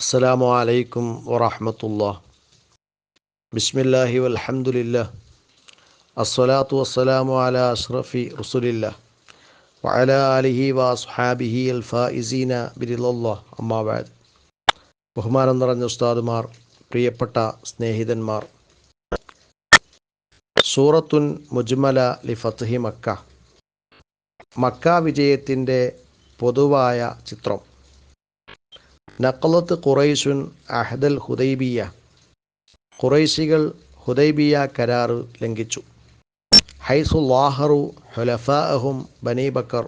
السلام عليكم ورحمة الله بسم الله والحمد لله الصلاة والسلام على أشرف رسول الله وعلى آله وأصحابه الفائزين برضا الله أما بعد ബഹുമാനം നിറഞ്ഞ ഉസ്താദുമാർ പ്രിയപ്പെട്ട സ്നേഹിതന്മാർ സൂറത്തുൻ മുജ്മല ലി ഫത്ഹി മക്ക മക്ക വിജയത്തിൻ്റെ പൊതുവായ ചിത്രം നഖലത്ത് ഖുറൈസുൻ അഹദൽ ഹുദൈബിയ. ഖുറൈശികൾ ഹുദൈബിയ കരാറ് ലംഘിച്ചു. ഹൈസു ലാഹറു ഹുലഫാഅഹും ബനി ബക്കർ.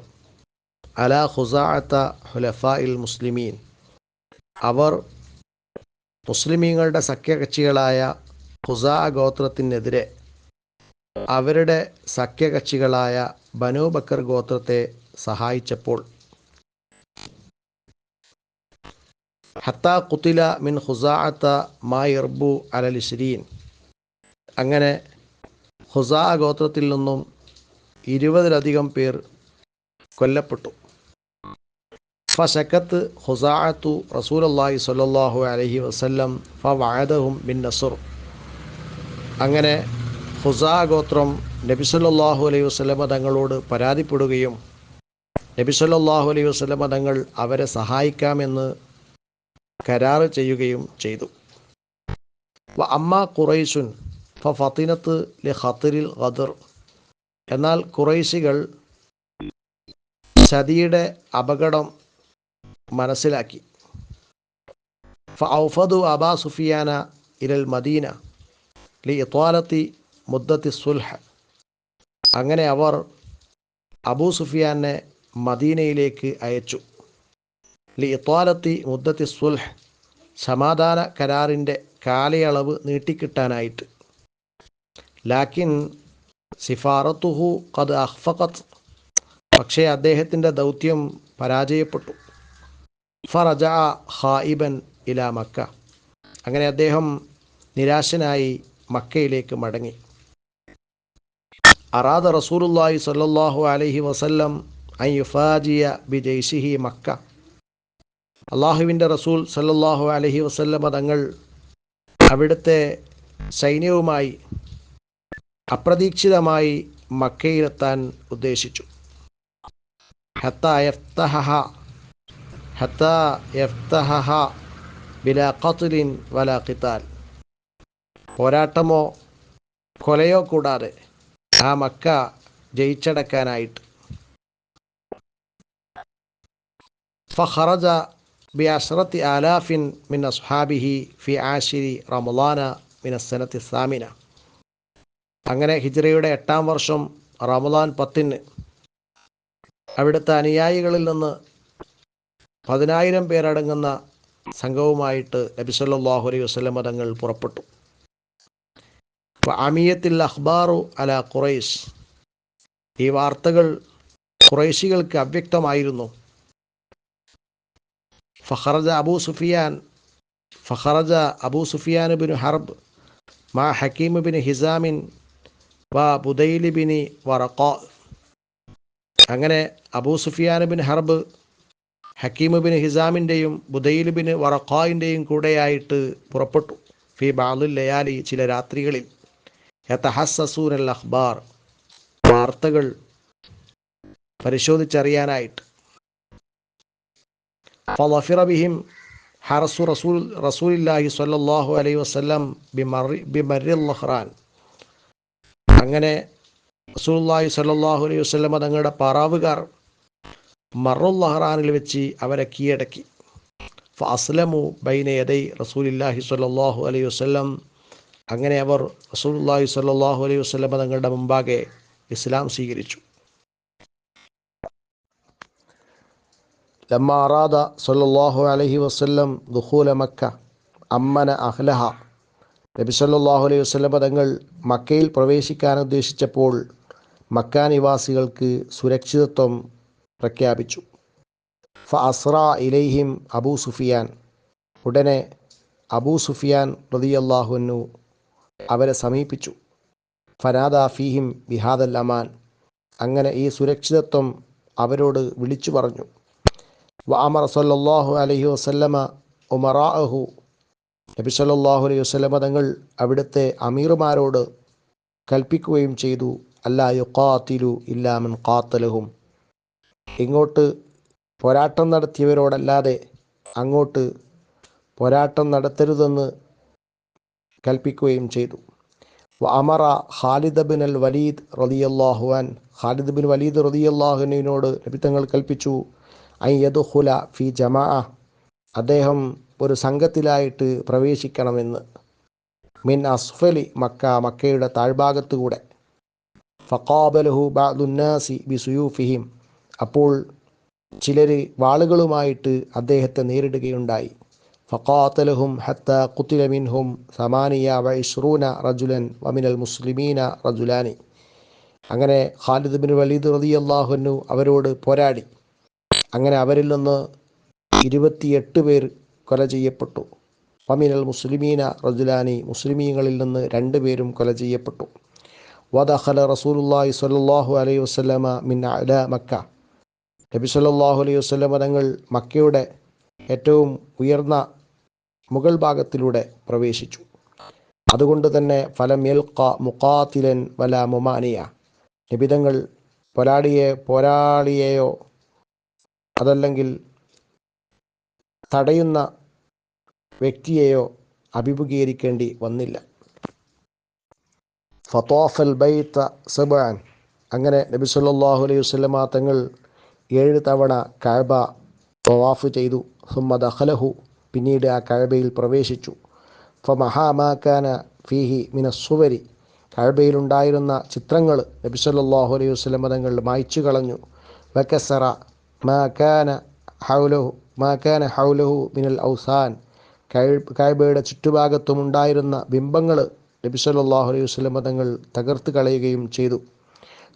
അല ഹുസാഅത്ത ഹുലഫാ ഇൽ മുസ്ലിമീൻ. അവർ മുസ്ലിമീങ്ങളുടെ സഖ്യകക്ഷികളായ ഹുസാ ഗോത്രത്തിനെതിരെ അവരുടെ സഖ്യകക്ഷികളായ ബനു ബക്കർ ഗോത്രത്തെ സഹായിച്ചപ്പോൾ ഹത്ത കുത്തില മിൻ ഹുസാഅത്ത മായിർബു അലൽ അങ്ങനെ ഹുസാ ഗോത്രത്തിൽ നിന്നും ഇരുപതിലധികം പേർ കൊല്ലപ്പെട്ടു. ഫശക്കത്ത് ഹുസാഅത്തു റസൂലല്ലാഹി സ്വല്ലല്ലാഹു അലൈഹി വസല്ലം വാദഹും ബിൻ നസുർ. അങ്ങനെ ഹുസാ ഗോത്രം നബി സല്ലല്ലാഹു അലൈഹി വസല്ലമ തങ്ങളോട് പരാതിപ്പെടുകയും നബി സല്ലല്ലാഹു അലൈഹി വസല്ലമ തങ്ങൾ അവരെ സഹായിക്കാമെന്ന് കരാറ് ചെയ്യുകയും ചെയ്തു. അമ്മ ഖുറൈസുൻ ഫത്തിനത്ത് ലി ഖത്തിരിൽ ഖദർ. എന്നാൽ ഖുറൈശികൾ ചതിയുടെ അപകടം മനസ്സിലാക്കി. ഫ ഔഫദു അബാ സുഫിയാന ഇരൽ മദീന ലി ഇത്വാലത്തി മുദ്ദത്തി സുൽഹ. അങ്ങനെ അവർ അബൂ സുഫിയാനെ മദീനയിലേക്ക് അയച്ചു. ലി ഇത്വാലത്തി മുദ്ദത്തി സുൽഹ് സമാധാന കരാറിന്റെ കാലയളവ് നീട്ടിക്കിട്ടാനായിട്ട്. ലാക്കിൻ സിഫാറത്തുഹു കത് അഹ്ഫഖത്ത് പക്ഷേ അദ്ദേഹത്തിന്റെ ദൗത്യം പരാജയപ്പെട്ടു. ഫറജ ഹായിബൻ ഇല മക്ക. അങ്ങനെ അദ്ദേഹം നിരാശനായി മക്കയിലേക്ക് മടങ്ങി. അറാദ റസൂലുല്ലാഹി സല്ലാഹു അലൈഹി വസല്ലം അയ്യുഫാജിയ യുഫാജിയ ബി ജയ്സിഹി മക്ക. അള്ളാഹുവിന്റെ റസൂൽ സല്ലാഹു അലഹി വസല്ലമ തങ്ങൾ അവിടുത്തെ സൈന്യവുമായി അപ്രതീക്ഷിതമായി മക്കയിലെത്താൻ ഉദ്ദേശിച്ചു. ഹത്ത ഹത്ത ബില ഖത്ലിൻ വല പോരാട്ടമോ കൊലയോ കൂടാതെ ആ മക്ക ജയിച്ചടക്കാനായിട്ട്. ഫഖറജ ബി ആലാഫിൻ മിൻ അസ്ഹാബിഹി ഫി ആഷിരി റമലാന മിൻ അസനത്തി സാമിന. അങ്ങനെ ഹിജ്റയുടെ എട്ടാം വർഷം റമലാൻ പത്തിന് അവിടുത്തെ അനുയായികളിൽ നിന്ന് പതിനായിരം പേരടങ്ങുന്ന സംഘവുമായിട്ട് നബി സല്ലല്ലാഹു അലൈഹി വസ്ലം തങ്ങൾ പുറപ്പെട്ടു. അമിയത്തിൽ അഖ്ബാറു അല ഖുറൈസ് ഈ വാർത്തകൾ ഖുറൈശികൾക്ക് അവ്യക്തമായിരുന്നു. ഫഖറജ അബൂ സുഫിയാൻ ഫഹറജ അബൂ സുഫിയാൻ ബിൻ ഹർബ് മാ ഹക്കീം ബിൻ ഹിസാമിൻ വ ബുദൈലി ബിനി വറക്ക അങ്ങനെ Abu Sufyan bin Harb Hakim bin ഹിസാമിന്റെയും Budail bin വറക്കായിന്റെയും കൂടെയായിട്ട് പുറപ്പെട്ടു. ഫി ബാലുൽ ലയാലി ചില രാത്രികളിൽ. യത്തഹസൂൻ അൽ അഖ്ബാർ. വാർത്തകൾ പരിശോധിച്ചറിയാനായിട്ട്. ഫലഫിറ ബിഹിം ഹറസു റസൂൽ റസൂലില്ലാഹി സ്വല്ലല്ലാഹു അലൈഹി بمر الاخران അങ്ങനെ റസൂലുള്ളാഹി സ്വല്ലല്ലാഹു അലൈഹി വസല്ലം തങ്ങളുടെ പാറാവുകാർ മറുൽ ലഹ്റാനിൽ വെച്ച് അവരെ കീഴടക്കി. ഫസ്ലമു ബൈനയദൈ റസൂലില്ലാഹി സ്വല്ലല്ലാഹു അലൈഹി വസല്ലം. അങ്ങനെ അവർ റസൂലുള്ളാഹി സ്വല്ലല്ലാഹു അലൈഹി വസല്ലം തങ്ങളുടെ മുമ്പാകെ ഇസ്ലാം സ്വീകരിച്ചു. ലമ്മ അറാദ സല്ലാഹു അലഹി വസ്ല്ലം ദുഹൂല മക്ക അമ്മന അഹ്ലഹ നബി സല്ലല്ലാഹു അലൈഹി വസല്ലം പദങ്ങൾ മക്കയിൽ പ്രവേശിക്കാൻ ഉദ്ദേശിച്ചപ്പോൾ മക്ക നിവാസികൾക്ക് സുരക്ഷിതത്വം പ്രഖ്യാപിച്ചു. ഫ അസ്ര ഇലൈഹിം അബൂ സുഫിയാൻ. ഉടനെ അബൂ സുഫിയാൻ റതിയല്ലാഹുനു അവരെ സമീപിച്ചു. ഫനാദ ഫീഹിം ബിഹാദൽ അമാൻ. അങ്ങനെ ഈ സുരക്ഷിതത്വം അവരോട് വിളിച്ചു പറഞ്ഞു. വഅമർ സല്ലല്ലാഹു അലൈഹി വസല്ലമ ഉമറാഹു നബി സല്ലല്ലാഹു അലൈഹി വസ്ലമ തങ്ങൾ അവിടുത്തെ അമീർമാരോട് കൽപ്പിക്കുകയും ചെയ്തു. അല്ലാ കാത്തിലു ഇല്ലാമൻ കാത്തലഹും ഇങ്ങോട്ട് പോരാട്ടം നടത്തിയവരോടല്ലാതെ അങ്ങോട്ട് പോരാട്ടം നടത്തരുതെന്ന് കൽപ്പിക്കുകയും ചെയ്തു. അമറ ഖാലിദ് ബിൻ അൽ വലീദ് റതിയല്ലാഹുവാൻ ഖാലിദ് ബിൻ വലീദ് റതിയല്ലാഹുനോട് നബി തങ്ങൾ കൽപ്പിച്ചു. ഐ യദുഖുല ഫി ജമാ അദ്ദേഹം ഒരു സംഘത്തിലായിട്ട് പ്രവേശിക്കണമെന്ന്. മിൻ അസ്ഫലി മക്ക മക്കയുടെ താഴ്ഭാഗത്തുകൂടെ. ഫക്കാബലഹു ബാദുന്നാസി ബി സുയൂഫിഹിം അപ്പോൾ ചിലർ വാളുകളുമായിട്ട് അദ്ദേഹത്തെ നേരിടുകയുണ്ടായി. ഫക്കാത്തലഹും ഹത്ത കുത്തിലമിൻഹും സമാനിയ വൈഷ്റൂന റജുലൻ വമിനൽ മുസ്ലിമീന റജുലാനി. അങ്ങനെ ഖാലിദ് ബിൻ വലീദ് റതി അള്ളാഹുനു അവരോട് പോരാടി. അങ്ങനെ അവരിൽ നിന്ന് ഇരുപത്തിയെട്ട് പേർ കൊല ചെയ്യപ്പെട്ടു. ഫമിനൽ മുസ്ലിമീന റജുലാനി മുസ്ലിമീങ്ങളിൽ നിന്ന് രണ്ട് പേരും കൊല ചെയ്യപ്പെട്ടു. വദഖല റസൂലുല്ലാഹി സ്വല്ലല്ലാഹു അലൈഹി വസല്ലമ മിൻ അല മക്ക. നബി സല്ലല്ലാഹു അലൈഹി വസല്ലമ തങ്ങൾ മക്കയുടെ ഏറ്റവും ഉയർന്ന മുഗൾ ഭാഗത്തിലൂടെ പ്രവേശിച്ചു. അതുകൊണ്ട് തന്നെ ഫലം യൽക്ക മുഖാത്തിലൻ വല മുമാനിയ. നിബിതങ്ങൾ പോരാളിയെ പോരാളിയെയോ അതല്ലെങ്കിൽ തടയുന്ന വ്യക്തിയെയോ അഭിമുഖീകരിക്കേണ്ടി വന്നില്ല. ഫത്തോഫൽ ബൈത്ത സബാൻ അങ്ങനെ നബി സല്ലാഹു അലൈഹി വസ്ലമ തങ്ങൾ ഏഴ് തവണ കഅബ തവാഫ് ചെയ്തു. സുമ്മ ദഖലഹു. പിന്നീട് ആ കഅബയിൽ പ്രവേശിച്ചു. ഫമഹാമാക്കാന ഫീഹി മിനസ്സുവരി കഴബയിലുണ്ടായിരുന്ന ചിത്രങ്ങൾ നബി സല്ലല്ലാഹു അലൈഹി വസല്ലമ തങ്ങൾ മായ്ച്ചു കളഞ്ഞു. വക്കസറ മാക്കാന ഹൗലഹു മാക്കാന ഹൗലഹു മിനൽ ഔസാൻ. കായ്ബയുടെ ചുറ്റുഭാഗത്തും ഉണ്ടായിരുന്ന ബിംബങ്ങൾ നബി സല്ലല്ലാഹു അലൈഹി വസല്ലമ തങ്ങൾ തകർത്ത് കളയുകയും ചെയ്തു.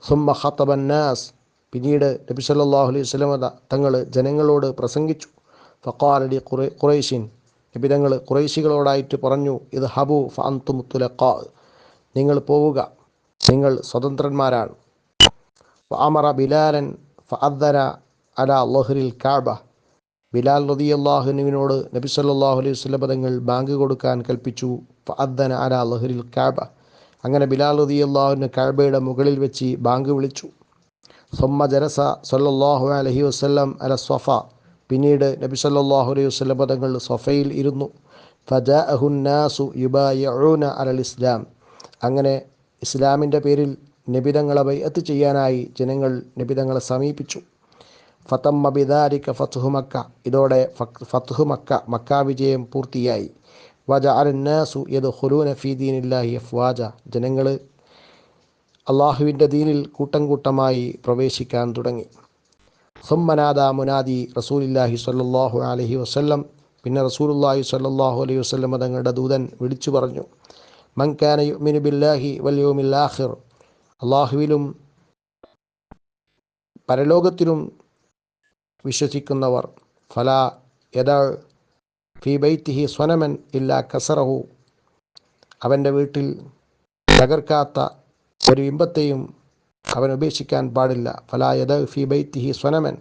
സുമ്മ ഹത്തബന്നാസ് പിന്നീട് നബി സല്ലല്ലാഹു അലൈഹി വസല്ലമ തങ്ങൾ ജനങ്ങളോട് പ്രസംഗിച്ചു. ഫക്കാലി ഖുറൈ ഖുറൈഷിൻ നബി തങ്ങൾ ഖുറൈശികളോടായിട്ട് പറഞ്ഞു ഇത് ഹബു ഫഅന്തും ഖാ നിങ്ങൾ പോവുക. നിങ്ങൾ സ്വതന്ത്രന്മാരാണ്. അമറ ബിലാലൻ ഫഅദ്ദന അല ലഹ്റിൽ കാബ. ബിലാൽ റളിയല്ലാഹുവിനോട് നബി സല്ലാഹു അലൈഹി വസല്ലം പദങ്ങൾ ബാങ്ക് കൊടുക്കാൻ കൽപ്പിച്ചു. ഫഅദ്ദന അല ലഹ്റിൽ കാബ. അങ്ങനെ ബിലാൽ റളിയല്ലാഹുവിന് കാബയുടെ മുകളിൽ വെച്ച് ബാങ്ക് വിളിച്ചു. സൊമ്മ ജലസ സല്ലാഹു അലഹി വസ്ലം അല സ്വഫ. പിന്നീട് നബി സല്ലാഹു അലൈഹി വസല്ലം പദങ്ങൾ സ്വഫയിൽ ഇരുന്നു. ഫജാഅഹുന്നാസു യുബായഊന അലൽ ഇസ്ലാം അങ്ങനെ ഇസ്ലാമിന്റെ പേരിൽ നബിതങ്ങളെ ബൈഅത്ത് ചെയ്യാനായി ജനങ്ങൾ നിബിതങ്ങളെ സമീപിച്ചു. ഫതമ്മ ബിദാരിക്ക ഫത്ഹു മക്ക. ഇതോടെ ഫത്ഹു മക്ക മക്ക വിജയം പൂർത്തിയായി. വജ അലന്നാസു യത് ഹുലൂന ഫീദീനില്ലാഹി അഫ്വാജ. ജനങ്ങൾ അള്ളാഹുവിന്റെ ദീനിൽ കൂട്ടം കൂട്ടമായി പ്രവേശിക്കാൻ തുടങ്ങി. സുമ്മനാദ മുനാദി റസൂലില്ലാഹി സ്വല്ലല്ലാഹു അലൈഹി വസല്ലം. പിന്നെ റസൂലുല്ലാഹി സ്വല്ലല്ലാഹു അലൈഹി വസല്ലം തങ്ങളുടെ ദൂതൻ വിളിച്ചു പറഞ്ഞു മൻകാന യുമിനു ബില്ലാഹി ആഖിർ? അള്ളാഹുവിലും പരലോകത്തിലും വിശ്വസിക്കുന്നവർ. ഫല യഥാ ഫി ബൈത്തിഹി സ്വനമൻ ഇല്ല കസറഹു. അവന്റെ വീട്ടിൽ തകർക്കാത്ത ഒരു ഇമ്പത്തെയും അവൻ ഉപേക്ഷിക്കാൻ പാടില്ല. ഫല യഥാ ഫി ബൈത്തിഹി സ്വനമൻ.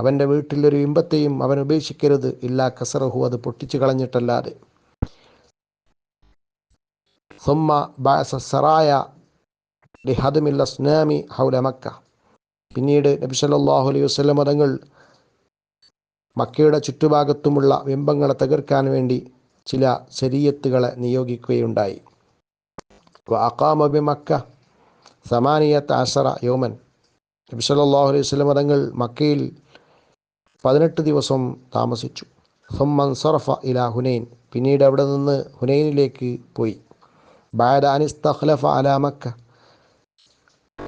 അവന്റെ വീട്ടിലൊരു ഇമ്പത്തെയും അവൻ ഉപേക്ഷിക്കരുത്. ഇല്ല കസറഹു അത് പൊട്ടിച്ചു കളഞ്ഞിട്ടല്ലാതെ. സുമ്മ ബാസ സറായ ലിഹദമിൽ അസ്നാമി ഹൗല മക്ക. പിന്നീട് നബി സല്ലല്ലാഹു അലൈഹി വസല്ലം തങ്ങൾ മക്കയുടെ ചുറ്റുഭാഗത്തുമുള്ള ബിംബങ്ങളെ തകർക്കാൻ വേണ്ടി ചില ശരീയത്തുകളെ നിയോഗിക്കുകയുണ്ടായി. Akkamma B Mecca സമാനിയത്ത് അസറ യോമൻ. നബി സല്ലല്ലാഹു അലൈഹി തങ്ങൾ മക്കയിൽ പതിനെട്ട് ദിവസം താമസിച്ചു. സുമ്മൻ സറഫ ഇല ഹുനൈൻ. പിന്നീട് അവിടെ നിന്ന് ഹുനൈനിലേക്ക് പോയി. ബാദ അനിസ്തഖ്ലഫ അല മക്ക.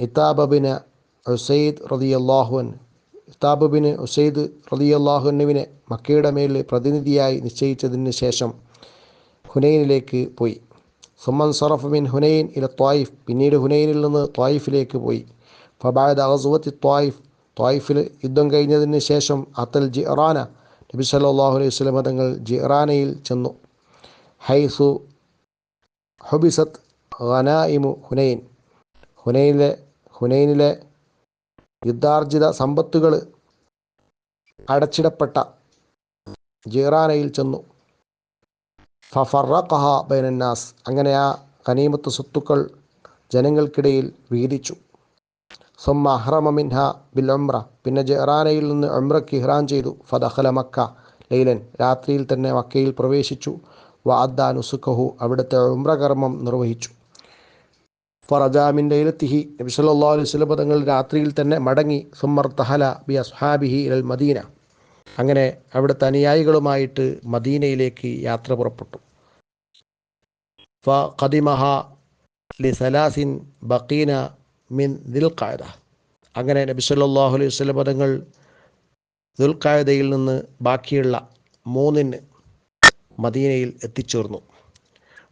ഇതാബബിന് ഉസൈദ് റതിയല്ലാഹുൻ ഇത്താബിന് ഉസൈദ് റലിയല്ലാഹുനുവിനെ മക്കയുടെ മേൽ പ്രതിനിധിയായി നിശ്ചയിച്ചതിന് ശേഷം ഹുനൈനിലേക്ക് പോയി. സുമൻ സറഫ് ബിൻ ഹുനൈൻ ഇല ത്വായിഫ്. പിന്നീട് ഹുനൈനിൽ നിന്ന് ത്വായിഫിലേക്ക് പോയി. ഫബാദ് അസുവത്തി ത്വായിഫ്. ത്വായിഫിൽ യുദ്ധം കഴിഞ്ഞതിന് ശേഷം അത്തൽ ജിറാന. നബി സല്ലാഹു അലൈഹി വസല്ലം തങ്ങൾ ജിറാനയിൽ ചെന്നു. ഹൈസു ഹുബിസത്ത് ഖനായിമു ഹുനൈൻ. ഹുനൈനിലെ ഹുനൈനിലെ യുദ്ധാർജിത സമ്പത്തുകൾ അടച്ചിടപ്പെട്ട ജീറാനയിൽ ചെന്നു. ഫഫറഖഹ അങ്ങനെ ആ ഖനീമത്ത് സ്വത്തുക്കൾ ജനങ്ങൾക്കിടയിൽ വീതിച്ചു. സൊമ്മ അഹ്റമ മിൻഹ ബിൽ ഉംറ. പിന്നെ ജെറാനയിൽ നിന്ന് ഉംറയ്ക്ക് ഇഹ്റാൻ ചെയ്തു. ഫദഖല മക്ക ലൈലൻ. രാത്രിയിൽ തന്നെ മക്കയിൽ പ്രവേശിച്ചു. വാദ്ദാനുസുഖഹു അവിടുത്തെ ഉംറ കർമ്മം നിർവഹിച്ചു. ഫറജാമിൻ ലൈലത്തിഹി നബി സല്ലാ അലൈഹി സ്വലം തങ്ങൾ രാത്രിയിൽ തന്നെ മടങ്ങി. സുമർ തഹല ബി അസ്ഹാബിഹി ഇൽ മദീന അങ്ങനെ അവിടുത്തെ അനുയായികളുമായിട്ട് മദീനയിലേക്ക് യാത്ര പുറപ്പെട്ടു. ഫ ഖദിമഹ ലി സലാസിൻ ബക്കീന മിൻ ദിൽഖായത അങ്ങനെ നബി സല്ലാഹു അലൈഹി സ്വലം പദങ്ങൾ ദുൽഖായതയിൽ നിന്ന് ബാക്കിയുള്ള മൂന്നിന് മദീനയിൽ എത്തിച്ചേർന്നു.